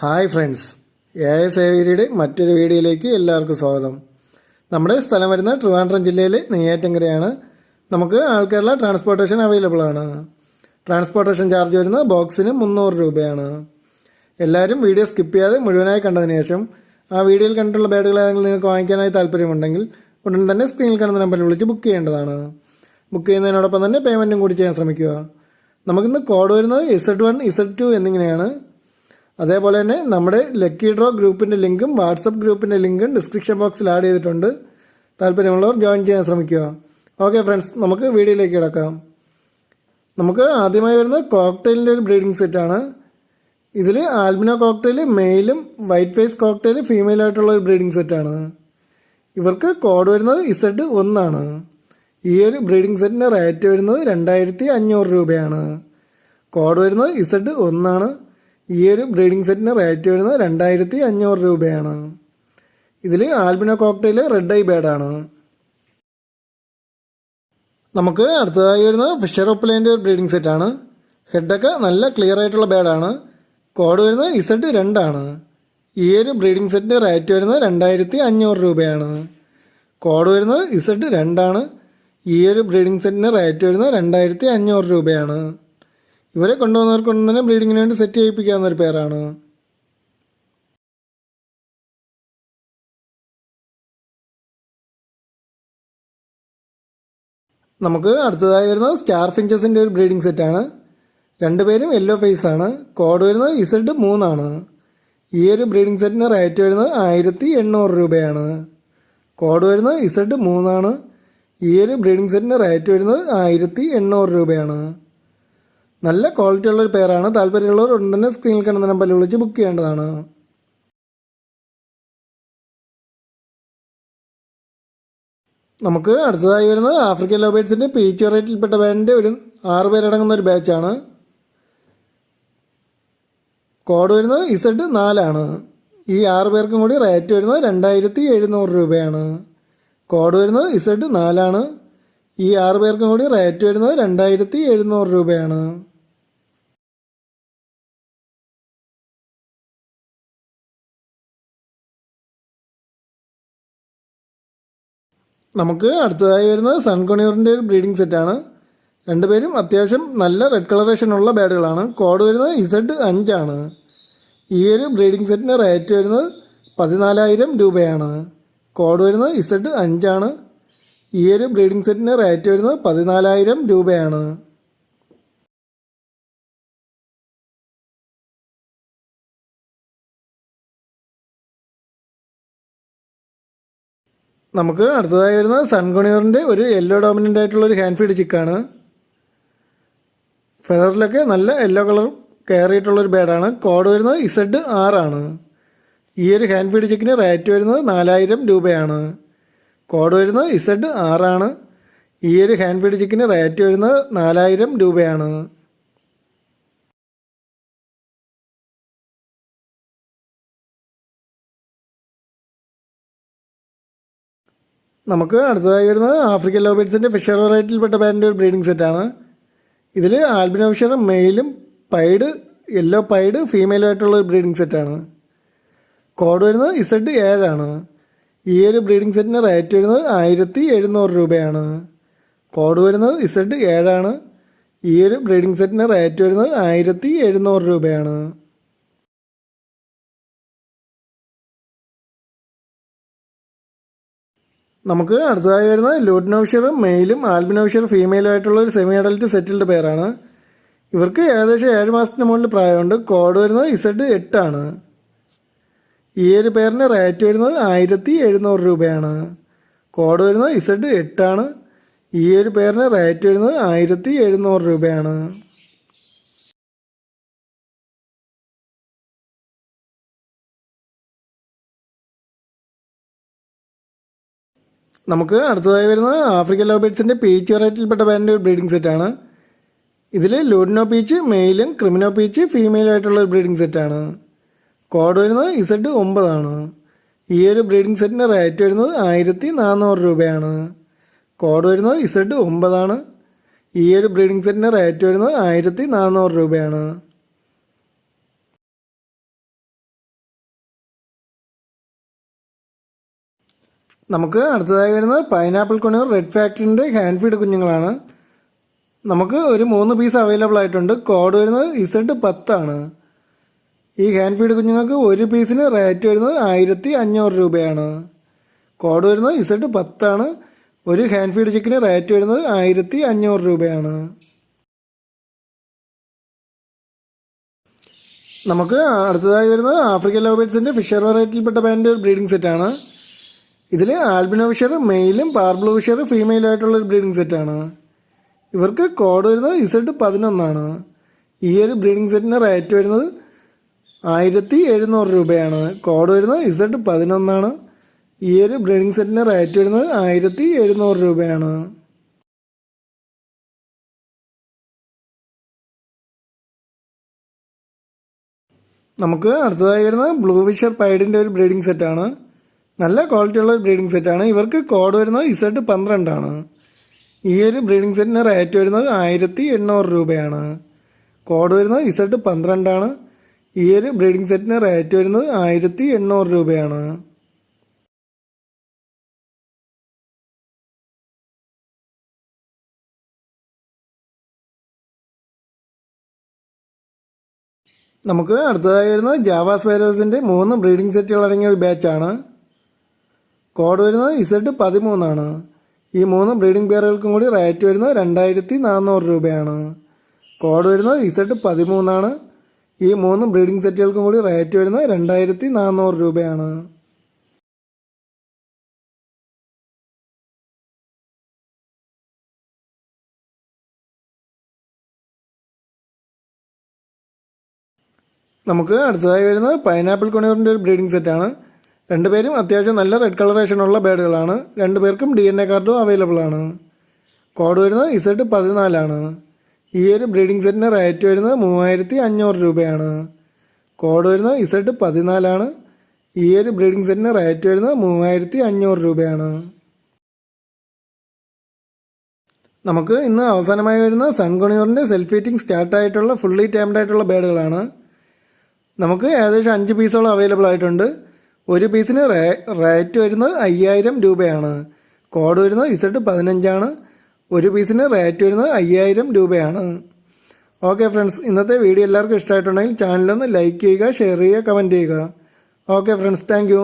Hi friends A S ഏവേരിയുടെ മറ്റൊരു വീഡിയോയിലേക്ക് എല്ലാവർക്കും സ്വാഗതം. നമ്മുടെ സ്ഥലം വരുന്ന ട്രിവാൻഡ്രം ജില്ലയിലെ നെയ്യാറ്റങ്കരയാണ്. നമുക്ക് ആൾക്കേരള ട്രാൻസ്പോർട്ടേഷൻ അവൈലബിൾ ആണ്. ട്രാൻസ്പോർട്ടേഷൻ ചാർജ് വരുന്നത് ബോക്സിന് മുന്നൂറ് രൂപയാണ്. എല്ലാവരും വീഡിയോ സ്കിപ്പ് ചെയ്യാതെ മുഴുവനായി കണ്ടതിന് ശേഷം ആ വീഡിയോയിൽ കണ്ടിട്ടുള്ള ബാഡുകൾ ഏതെങ്കിലും നിങ്ങൾക്ക് വാങ്ങിക്കാനായി താല്പര്യമുണ്ടെങ്കിൽ ഉടൻ തന്നെ സ്ക്രീനിൽ കാണുന്ന നമ്പറിൽ വിളിച്ച് ബുക്ക് ചെയ്യേണ്ടതാണ്. ബുക്ക് ചെയ്യുന്നതിനോടൊപ്പം തന്നെ പേയ്മെന്റും കൂടി ചെയ്യാൻ ശ്രമിക്കുക. നമുക്കിന്ന് കോഡ് വരുന്നത് ഇസഡ് വൺ ഇസഡ് ടു എന്നിങ്ങനെയാണ്. അതേപോലെ തന്നെ നമ്മുടെ ലക്കി ഡ്രോ ഗ്രൂപ്പിന്റെ ലിങ്കും വാട്സപ്പ് ഗ്രൂപ്പിന്റെ ലിങ്കും ഡിസ്ക്രിപ്ഷൻ ബോക്സിൽ ആഡ് ചെയ്തിട്ടുണ്ട്. താല്പര്യമുള്ളവർ ജോയിൻ ചെയ്യാൻ ശ്രമിക്കുക. ഓക്കെ ഫ്രണ്ട്സ് നമുക്ക് വീഡിയോയിലേക്ക് കിടക്കാം. നമുക്ക് ആദ്യമായി വരുന്നത് കോക്ടെയിലിന്റെ ഒരു ബ്രീഡിംഗ് സെറ്റാണ് ഇതിൽ ആൽബിനോ കോക്ടെയിൽ മെയിലും വൈറ്റ് ഫേസ് കോക്ടെയിൽ ഫീമെയിൽ ആയിട്ടുള്ള ഒരു ബ്രീഡിംഗ് സെറ്റാണ് ഇവർക്ക് കോഡ് വരുന്നത് ഇസഡ് ഒന്നാണ് ഈ ഒരു ബ്രീഡിംഗ് സെറ്റിന്റെ റേറ്റ് വരുന്നത് രണ്ടായിരത്തി അഞ്ഞൂറ് രൂപയാണ്. കോഡ് വരുന്നത് ഇസഡ് ഒന്നാണ് ഈ ഒരു ബ്രീഡിംഗ് സെറ്റിന് റേറ്റ് വരുന്നത് രണ്ടായിരത്തി അഞ്ഞൂറ് രൂപയാണ്. ഇതിൽ ആൽബിനോ കോക്ടെയിൽ റെഡ് ഐ ബേഡാണ് നമുക്ക് അടുത്തതായി വരുന്നത് ഫിഷർ ഒപ്പലേന്റെ ഒരു ബ്രീഡിംഗ് സെറ്റാണ് ഹെഡൊക്കെ നല്ല ക്ലിയർ ആയിട്ടുള്ള ബേഡാണ് കോഡ് വരുന്നത് ഇസഡ് രണ്ടാണ് ഈ ഒരു ബ്രീഡിംഗ് സെറ്റിന് റേറ്റ് വരുന്നത് രണ്ടായിരത്തി അഞ്ഞൂറ് രൂപയാണ്. കോഡ് വരുന്നത് ഇസഡ് രണ്ടാണ് ഈ ഒരു ബ്രീഡിംഗ് സെറ്റിന് റേറ്റ് വരുന്നത് രണ്ടായിരത്തി അഞ്ഞൂറ് രൂപയാണ്. ഇവരെ കൊണ്ടുവന്നവർക്കൊന്നും കൊണ്ട് തന്നെ ബ്രീഡിങ്ങിന് വേണ്ടി സെറ്റ് ചെയ്യിപ്പിക്കാവുന്ന ഒരു പേരാണ്. നമുക്ക് അടുത്തതായി വരുന്നത് സ്റ്റാർ ഫിഞ്ചസിന്റെ ഒരു ബ്രീഡിംഗ് സെറ്റാണ്. രണ്ടുപേരും യെല്ലോ ഫേസ് ആണ്. കോഡ് വരുന്നത് ഇസഡ് മൂന്നാണ്. ഈ ഒരു ബ്രീഡിംഗ് സെറ്റിന് റേറ്റ് വരുന്നത് ആയിരത്തി എണ്ണൂറ് രൂപയാണ്. കോഡ് വരുന്നത് ഇസഡ് മൂന്നാണ്. ഈ ഒരു ബ്രീഡിംഗ് സെറ്റിന് റേറ്റ് വരുന്നത് ആയിരത്തി എണ്ണൂറ് രൂപയാണ്. നല്ല ക്വാളിറ്റി ഉള്ള ഒരു പേരാണ് താല്പര്യമുള്ളവർ ഉടൻ തന്നെ സ്ക്രീനിൽ കാണുന്ന നമ്പറിൽ വിളിച്ച് ബുക്ക് ചെയ്യേണ്ടതാണ്. നമുക്ക് അടുത്തതായി വരുന്നത് ആഫ്രിക്കൻ ലോബേറ്റ്സിന്റെ പീച്ച് റേറ്റിൽപ്പെട്ട ബാൻഡിന്റെ ഒരു ആറ് പേരടങ്ങുന്ന ഒരു ബാച്ചാണ് കോഡ് വരുന്നത് ഇസഡ് നാലാണ്. ഈ ആറ് പേർക്കും കൂടി റേറ്റ് വരുന്നത് രണ്ടായിരത്തി എഴുന്നൂറ് രൂപയാണ്. കോഡ് വരുന്നത് ഇസഡ് നാലാണ്. ഈ ആറ് പേർക്കും കൂടി റേറ്റ് വരുന്നത് രണ്ടായിരത്തി എഴുന്നൂറ് രൂപയാണ്. നമുക്ക് അടുത്തതായി വരുന്നത് സൺകൊണിയറിന്റെ ഒരു ബ്രീഡിംഗ് സെറ്റാണ് രണ്ടുപേരും അത്യാവശ്യം നല്ല റെഡ് കളറേഷൻ ഉള്ള ബാഡുകളാണ്. കോഡ് വരുന്നത് ഇസഡ് അഞ്ചാണ് ഈ ഒരു ബ്രീഡിംഗ് സെറ്റിന് റേറ്റ് വരുന്നത് പതിനാലായിരം രൂപയാണ്. കോഡ് വരുന്നത് ഇസഡ് അഞ്ചാണ് ഈ ഒരു ബ്രീഡിംഗ് സെറ്റിന് റേറ്റ് വരുന്നത് പതിനാലായിരം രൂപയാണ്. നമുക്ക് അടുത്തതായി വരുന്നത് സൺകുണിയറിന്റെ ഒരു യെല്ലോ ഡോമിനന്റ് ആയിട്ടുള്ള ഒരു ഹാൻഡ് ഫീഡ് ചിക്കാണ് ഫെദറിലൊക്കെ നല്ല യെല്ലോ കളർ കയറിയിട്ടുള്ള ഒരു ബേഡാണ് കോഡ് വരുന്നത് ഇസഡ് ആറാണ് ഈ ഒരു ഹാൻഡ് ഫീഡ് ചിക്കിന് റേറ്റ് വരുന്നത് നാലായിരം രൂപയാണ്. കോഡ് വരുന്നത് ഇസഡ് ആറാണ് ഈ ഒരു ഹാൻഡ് ഫീഡ് ചിക്കിന് റേറ്റ് വരുന്നത് നാലായിരം രൂപയാണ്. നമുക്ക് അടുത്തതായി വരുന്നത് ആഫ്രിക്കൻ ലോബേറ്റ്സിന്റെ ഫിഷർ വെറൈറ്റിയിൽപ്പെട്ട ബാൻഡിന്റെ ഒരു ബ്രീഡിംഗ് സെറ്റാണ് ഇതിൽ ആൽബിനോ ഫിഷർ മെയിലും പൈഡ് യെല്ലോ പൈഡ് ഫീമെയിലായിട്ടുള്ള ഒരു ബ്രീഡിംഗ് സെറ്റാണ് കോഡ് വരുന്നത് ഇസഡ് ഏഴാണ് ഈ ഒരു ബ്രീഡിംഗ് സെറ്റിന് റേറ്റ് വരുന്നത് ആയിരത്തി എഴുന്നൂറ് രൂപയാണ്. കോഡ് വരുന്നത് ഇസഡ് ഏഴാണ് ഈ ഒരു ബ്രീഡിംഗ് സെറ്റിന് റേറ്റ് വരുന്നത് ആയിരത്തി എഴുന്നൂറ് രൂപയാണ്. നമുക്ക് അടുത്തതായി വരുന്നത് ലൂട്ട്നോഷർ മെയിലും ആൽബിനോഷർ ഫീമെയിലും ആയിട്ടുള്ള ഒരു സെമി അഡൽറ്റ് സെറ്റിൽഡ് പേരാണ് ഇവർക്ക് ഏകദേശം ഏഴ് മാസത്തിന് മുകളിൽ പ്രായമുണ്ട്. കോഡ് വരുന്നത് ഇസഡ് എട്ടാണ്. ഈ ഒരു പേരിന് റേറ്റ് വരുന്നത് ആയിരത്തി എഴുന്നൂറ് രൂപയാണ്. കോഡ് വരുന്നത് ഇസഡ് എട്ടാണ്. ഈ ഒരു പേരിന് റേറ്റ് വരുന്നത് ആയിരത്തി എഴുന്നൂറ് രൂപയാണ്. നമുക്ക് അടുത്തതായി വരുന്നത് ആഫ്രിക്കൻ ലോബേറ്റ്സിന്റെ പീച്ച് വെറൈറ്റിയിൽപ്പെട്ട ബാൻഡിന്റെ ഒരു ബ്രീഡിംഗ് സെറ്റാണ് ഇതിൽ ലൂഡിനോ പീച്ച് മെയിലും ക്രിമിനോ പീച്ച് ഫീമെയിലുമായിട്ടുള്ള ഒരു ബ്രീഡിംഗ് സെറ്റാണ് കോഡ് വരുന്നത് ഇസഡ് ഒമ്പതാണ്. ഈ ഒരു ബ്രീഡിംഗ് സെറ്റിന്റെ റേറ്റ് വരുന്നത് ആയിരത്തി നാനൂറ് രൂപയാണ്. കോഡ് വരുന്നത് ഇസഡ് ഒമ്പതാണ്. ഈ ഒരു ബ്രീഡിംഗ് സെറ്റിന്റെ റേറ്റ് വരുന്നത് ആയിരത്തി നാനൂറ് രൂപയാണ്. നമുക്ക് അടുത്തതായി വരുന്നത് പൈനാപ്പിൾ കുഞ്ഞുങ്ങൾ റെഡ് ഫാക്ടറിന്റെ ഹാൻഡ് ഫീഡ് കുഞ്ഞുങ്ങളാണ്. നമുക്ക് ഒരു മൂന്ന് പീസ് അവൈലബിൾ ആയിട്ടുണ്ട്. കോഡ് വരുന്നത് ഇസഡ് പത്താണ്. ഈ ഹാൻഡ് ഫീഡ് കുഞ്ഞുങ്ങൾക്ക് ഒരു പീസിന് റേറ്റ് വരുന്നത് ആയിരത്തി അഞ്ഞൂറ് രൂപയാണ്. കോഡ് വരുന്നത് ഇസഡ് പത്താണ്. ഒരു ഹാൻഡ് ഫീഡ് ചിക്കന് റേറ്റ് വരുന്നത് ആയിരത്തി അഞ്ഞൂറ് രൂപയാണ്. നമുക്ക് അടുത്തതായി വരുന്നത് ആഫ്രിക്കൻ ലോബേറ്റ്സിന്റെ ഫിഷർ വെറൈറ്റിയിൽപ്പെട്ട ബാൻഡ് ബ്രീഡിംഗ് സെറ്റാണ് ഇതിൽ ആൽബിനോ ഫിഷർ മെയിലും പാർബ്ലോ ഫിഷർ ഫീമെയിലും ആയിട്ടുള്ള ഒരു ബ്രീഡിംഗ് സെറ്റാണ് ഇവർക്ക് കോഡ് വരുന്നത് ഇസഡ് പതിനൊന്നാണ്. ഈ ഒരു ബ്രീഡിംഗ് സെറ്റിന് റേറ്റ് വരുന്നത് ആയിരത്തി എഴുന്നൂറ് രൂപയാണ്. കോഡ് വരുന്നത് ഇസഡ് പതിനൊന്നാണ്. ഈ ഒരു ബ്രീഡിംഗ് സെറ്റിന് റേറ്റ് വരുന്നത് ആയിരത്തി എഴുന്നൂറ് രൂപയാണ്. നമുക്ക് അടുത്തതായി വരുന്നത് ബ്ലൂ ഫിഷർ പൈഡിന്റെ ഒരു ബ്രീഡിംഗ് സെറ്റാണ് നല്ല ക്വാളിറ്റി ക്വാളിറ്റിയുള്ള ബ്രീഡിംഗ് സെറ്റാണ് ഇവർക്ക് കോഡ് വരുന്നത് ഇസഡ് പന്ത്രണ്ടാണ്. ഈ ഒരു ബ്രീഡിംഗ് സെറ്റിന് റേറ്റ് വരുന്നത് ആയിരത്തി എണ്ണൂറ് രൂപയാണ്. കോഡ് വരുന്നത് ഇസഡ് പന്ത്രണ്ടാണ്. ഈ ഒരു ബ്രീഡിംഗ് സെറ്റിന് റേറ്റ് വരുന്നത് ആയിരത്തി എണ്ണൂറ് രൂപയാണ്. നമുക്ക് അടുത്തതായി വരുന്നത് ജാവാസ് സ്പൈരോസിന്റെ മൂന്ന് ബ്രീഡിംഗ് സെറ്റുകൾ അടങ്ങിയ ഒരു ബാച്ചാണ് കോഡ് വരുന്നത് ഇസഡ് പതിമൂന്നാണ്. ഈ മൂന്ന് ബ്രീഡിംഗ് പെയറുകൾക്കും കൂടി റേറ്റ് വരുന്നത് രണ്ടായിരത്തി നാനൂറ് രൂപയാണ്. കോഡ് വരുന്നത് ഇസഡ് പതിമൂന്നാണ്. ഈ മൂന്ന് ബ്രീഡിംഗ് സെറ്റുകൾക്കും കൂടി റേറ്റ് വരുന്നത് രണ്ടായിരത്തി നാനൂറ് രൂപയാണ്. നമുക്ക് അടുത്തതായി വരുന്നത് പൈനാപ്പിൾ കൊണിയൂറിന്റെ ഒരു ബ്രീഡിംഗ് സെറ്റാണ്. രണ്ടുപേരും അത്യാവശ്യം നല്ല റെഡ് കളറേഷനുള്ള ബേഡുകളാണ് രണ്ടുപേർക്കും ഡി എൻ എ കാർഡും അവൈലബിൾ ആണ്. കോഡ് വരുന്നത് ഇസഡ് പതിനാലാണ്. ഈ ഒരു ബ്രീഡിംഗ് സെറ്റിന്റെ റേറ്റ് വരുന്നത് മൂവായിരത്തി അഞ്ഞൂറ് രൂപയാണ്. കോഡ് വരുന്നത് ഇസഡ് പതിനാലാണ്. ഈ ഒരു ബ്രീഡിംഗ് സെറ്റിന് റേറ്റ് വരുന്നത് മൂവായിരത്തി അഞ്ഞൂറ് രൂപയാണ്. നമുക്ക് ഇന്ന് അവസാനമായി വരുന്ന സൺകൊണിയൂറിന്റെ സെൽഫ് ഹീറ്റിംഗ് സ്റ്റാർട്ടായിട്ടുള്ള ഫുള്ളി ടൈംഡ് ആയിട്ടുള്ള ബേഡുകളാണ് നമുക്ക് ഏകദേശം അഞ്ച് പീസോളം അവൈലബിൾ ആയിട്ടുണ്ട്. ഒരു പീസിന് റേറ്റ് വരുന്നത് അയ്യായിരം രൂപയാണ്. കോഡ് വരുന്നത് ഇസഡ് പതിനഞ്ചാണ്. ഒരു പീസിന് റേറ്റ് വരുന്നത് അയ്യായിരം രൂപയാണ്. ഓക്കെ ഫ്രണ്ട്സ് ഇന്നത്തെ വീഡിയോ എല്ലാവർക്കും ഇഷ്ടമായിട്ടുണ്ടെങ്കിൽ ചാനലൊന്ന് ലൈക്ക് ചെയ്യുക ഷെയർ ചെയ്യുക കമന്റ് ചെയ്യുക. Okay friends thank